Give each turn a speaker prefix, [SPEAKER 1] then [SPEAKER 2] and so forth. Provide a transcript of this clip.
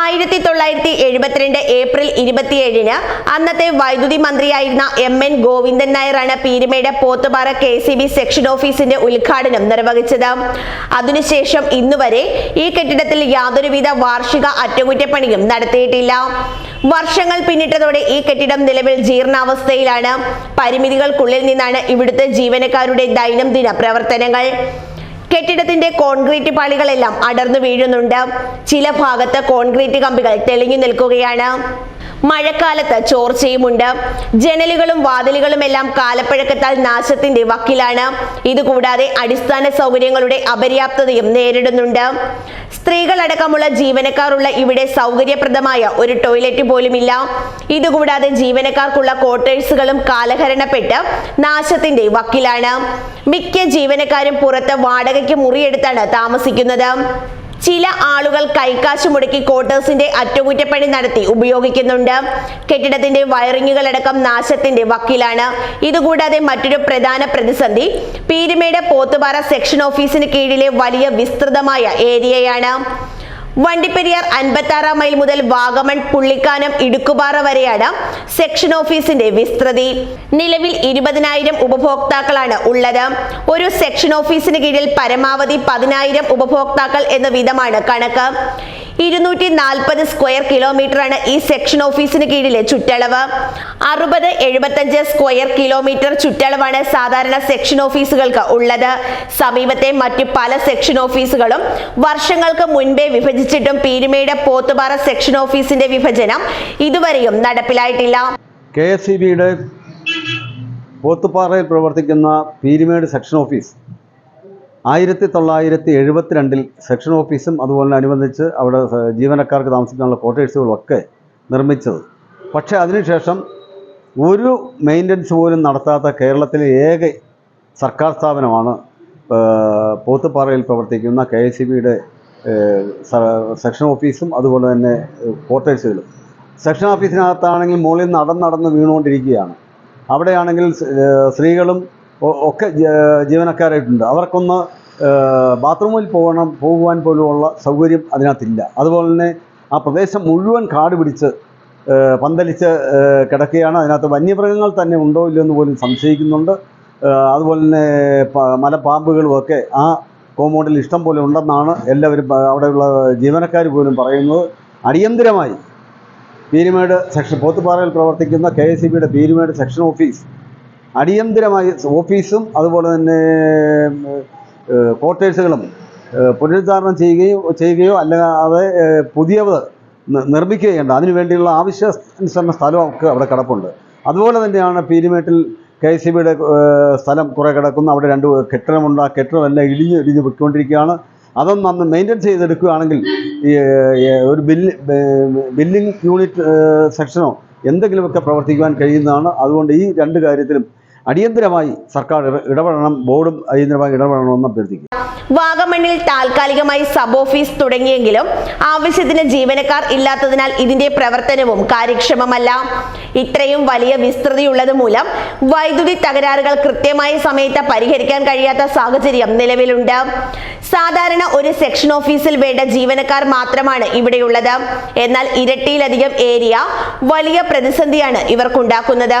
[SPEAKER 1] ആയിരത്തി തൊള്ളായിരത്തി എഴുപത്തിരണ്ട് ഏപ്രിൽ ഇരുപത്തിയേഴിന് അന്നത്തെ വൈദ്യുതി മന്ത്രിയായിരുന്ന എം എൻ ഗോവിന്ദൻ നായരാണ് Peermade Pothupara K C B section ഓഫീസിന്റെ ഉദ്ഘാടനം നിർവഹിച്ചത്. അതിനുശേഷം ഇന്നുവരെ ഈ കെട്ടിടത്തിൽ യാതൊരുവിധ വാർഷിക അറ്റകുറ്റപ്പണിയും നടത്തിയിട്ടില്ല. വർഷങ്ങൾ പിന്നിട്ടതോടെ ഈ കെട്ടിടം നിലവിൽ ജീർണാവസ്ഥയിലാണ്. പരിമിതികൾക്കുള്ളിൽ നിന്നാണ് ഇവിടുത്തെ ജീവനക്കാരുടെ ദൈനംദിന പ്രവർത്തനങ്ങൾ. കെട്ടിടത്തിന്റെ കോൺക്രീറ്റ് പാളികളെല്ലാം അടർന്നു വീഴുന്നുണ്ട്. ചില ഭാഗത്ത് കോൺക്രീറ്റ് കമ്പികൾ തെളിഞ്ഞു നിൽക്കുകയാണ്. മഴക്കാലത്ത് ചോർച്ചയുമുണ്ട് ജനലുകളും വാതിലുകളും എല്ലാം കാലപ്പഴക്കത്താൽ നാശത്തിന്റെ വക്കിലാണ്. ഇതുകൂടാതെ അടിസ്ഥാന സൗകര്യങ്ങളുടെ അപര്യാപ്തതയും നേരിടുന്നുണ്ട്. സ്ത്രീകളടക്കമുള്ള ജീവനക്കാരുള്ള ഇവിടെ സൗകര്യപ്രദമായ ഒരു ടോയ്ലറ്റ് പോലുമില്ല. ഇതുകൂടാതെ ജീവനക്കാർക്കുള്ള ക്വാർട്ടേഴ്സുകളും കാലഹരണപ്പെട്ട് നാശത്തിന്റെ വക്കിലാണ്. മിക്ക ജീവനക്കാരും പുറത്ത് വാടകയ്ക്ക് മുറിയെടുത്താണ് താമസിക്കുന്നത്. ചില ആളുകൾ കൈക്കാശ് മുടക്കി ക്വാർട്ടേഴ്സിന്റെ അറ്റകുറ്റപ്പണി നടത്തി ഉപയോഗിക്കുന്നുണ്ട്. കെട്ടിടത്തിന്റെ വയറിങ്ങുകളടക്കം നാശത്തിന്റെ വക്കിലാണ്. ഇതുകൂടാതെ മറ്റൊരു പ്രധാന പ്രതിസന്ധി പീരുമേട് പോത്തുപാറ സെക്ഷൻ ഓഫീസിന് കീഴിലെ വലിയ വിസ്തൃതമായ ഏരിയയാണ്. വണ്ടിപ്പെരിയാർ അൻപത്തി ആറാം മൈൽ മുതൽ വാഗമൺ പുള്ളിക്കാനം ഇടുക്കുപാറ വരെയാണ് സെക്ഷൻ ഓഫീസിന്റെ വിസ്തൃതി. നിലവിൽ ഇരുപതിനായിരം ഉപഭോക്താക്കളാണ് ഉള്ളത്. ഒരു സെക്ഷൻ ഓഫീസിന് കീഴിൽ പരമാവധി പതിനായിരം ഉപഭോക്താക്കൾ എന്ന വിധമാണ് കണക്ക്. ഇരുന്നൂറ്റി നാൽപ്പത് സ്ക്വയർ കിലോമീറ്ററാണ് ഈ സെക്ഷൻ ഓഫീസിന് കീഴിലെ ചുറ്റളവ്. അറുപത് എഴുപത്തഞ്ച് സ്ക്വയർ കിലോമീറ്റർ ചുറ്റളവാണ് സാധാരണ സെക്ഷൻ ഓഫീസുകൾക്ക് ഉള്ളത്. സമീപത്തെ മറ്റു പല സെക്ഷൻ ഓഫീസുകളും വർഷങ്ങൾക്ക് മുൻപേ വിഭജിച്ചിട്ടും പീരുമേട് പോത്തുപാറ സെക്ഷൻ ഓഫീസിന്റെ വിഭജനം ഇതുവരെയും നടപ്പിലായിട്ടില്ല.
[SPEAKER 2] കെ എസ് പോത്തുപാറയിൽ പ്രവർത്തിക്കുന്ന പീരുമേട് സെക്ഷൻ ഓഫീസ് ആയിരത്തി തൊള്ളായിരത്തി എഴുപത്തിരണ്ടിൽ സെക്ഷൻ ഓഫീസും അതുപോലെ അനുബന്ധിച്ച് അവിടെ ജീവനക്കാർക്ക് താമസിക്കാനുള്ള ക്വാർട്ടേഴ്സുകളും നിർമ്മിച്ചത്. പക്ഷേ അതിനുശേഷം ഒരു മെയിന്റനൻസ് പോലും നടത്താത്ത കേരളത്തിലെ ഏക സർക്കാർ സ്ഥാപനമാണ് പോത്തുപാറയിൽ പ്രവർത്തിക്കുന്ന കെ എസ് സി ബിയുടെ സെക്ഷൻ ഓഫീസും അതുപോലെ തന്നെ ക്വാർട്ടേഴ്സുകളും. സെക്ഷൻ ഓഫീസിനകത്താണെങ്കിൽ മുകളിൽ നടന്ന് നടന്ന് വീണുകൊണ്ടിരിക്കുകയാണ്. അവിടെയാണെങ്കിൽ സ്ത്രീകളും ഒക്കെ ജീവനക്കാരായിട്ടുണ്ട്. അവർക്കൊന്ന് ബാത്റൂമിൽ പോകണം പോകുവാൻ പോലുമുള്ള സൗകര്യം അതിനകത്തില്ല. അതുപോലെ തന്നെ ആ പ്രദേശം മുഴുവൻ കാട് പിടിച്ച് പന്തലിച്ച് കിടക്കുകയാണ്. അതിനകത്ത് വന്യമൃഗങ്ങൾ തന്നെ ഉണ്ടോ ഇല്ലയോ എന്ന് പോലും സംശയിക്കുന്നുണ്ട്. അതുപോലെ തന്നെ മലപ്പാമ്പുകളുമൊക്കെ ആ കോമോഡിൽ ഇഷ്ടം പോലെ ഉണ്ടെന്നാണ് എല്ലാവരും അവിടെയുള്ള ജീവനക്കാർ പോലും പറയുന്നത്. അടിയന്തിരമായി പീരുമേട് സെക്ഷൻ പോത്തുപാറയിൽ പ്രവർത്തിക്കുന്ന കെ എസ് സി ബിയുടെ പീരുമേട് സെക്ഷൻ ഓഫീസ് അടിയന്തിരമായി ഓഫീസും അതുപോലെ തന്നെ ക്വാർട്ടേഴ്സുകളും പുനരുദ്ധാരണം ചെയ്യുകയോ ചെയ്യുകയോ അല്ലാതെ പുതിയവ നി- നിർമ്മിക്കുകയുണ്ട്. അതിനുവേണ്ടിയുള്ള ആവശ്യാനുസരണ സ്ഥലമൊക്കെ അവിടെ കിടപ്പുണ്ട്. അതുപോലെ തന്നെയാണ് പീരുമേട്ടിൽ കെ എസ് സി ബിയുടെ സ്ഥലം കുറേ കിടക്കുന്നു. അവിടെ രണ്ട് കെട്ടിടമുണ്ട്. ആ കെട്ടിടമെല്ലാം ഇടിഞ്ഞ് ഇടിഞ്ഞ് പൊയ്ക്കൊണ്ടിരിക്കുകയാണ്. അതൊന്ന് അന്ന് മെയിന്റെയിൻ ചെയ്തെടുക്കുകയാണെങ്കിൽ ഒരു ബില്ല് ബില്ലിംഗ് യൂണിറ്റ് സെക്ഷനോ എന്തെങ്കിലുമൊക്കെ പ്രവർത്തിക്കുവാൻ കഴിയുന്നതാണ്. അതുകൊണ്ട് ഈ രണ്ട് കാര്യത്തിലും അടിയന്തരമായി സർക്കാർ ഇടപെടണം ബോർഡും അടിയന്തരമായി ഇടപെടണമെന്ന് അഭ്യർത്ഥിക്കും
[SPEAKER 1] വാഗമണ്ണിൽ താൽക്കാലികമായി സബ് ഓഫീസ് തുടങ്ങിയെങ്കിലും ആവശ്യത്തിന് ജീവനക്കാർ ഇല്ലാത്തതിനാൽ ഇതിന്റെ പ്രവർത്തനവും കാര്യക്ഷമമല്ല. ഇത്രയും വലിയ വിസ്തൃതിയുള്ളത് മൂലം വൈദ്യുതി തകരാറുകൾ കൃത്യമായ സമയത്ത് പരിഹരിക്കാൻ കഴിയാത്ത സാഹചര്യം നിലവിലുണ്ട്. സാധാരണ ഒരു സെക്ഷൻ ഓഫീസിൽ വേണ്ട ജീവനക്കാർ മാത്രമാണ് ഇവിടെയുള്ളത്. എന്നാൽ ഇരട്ടിയിലധികം ഏരിയ വലിയ പ്രതിസന്ധിയാണ് ഇവർക്കുണ്ടാക്കുന്നത്.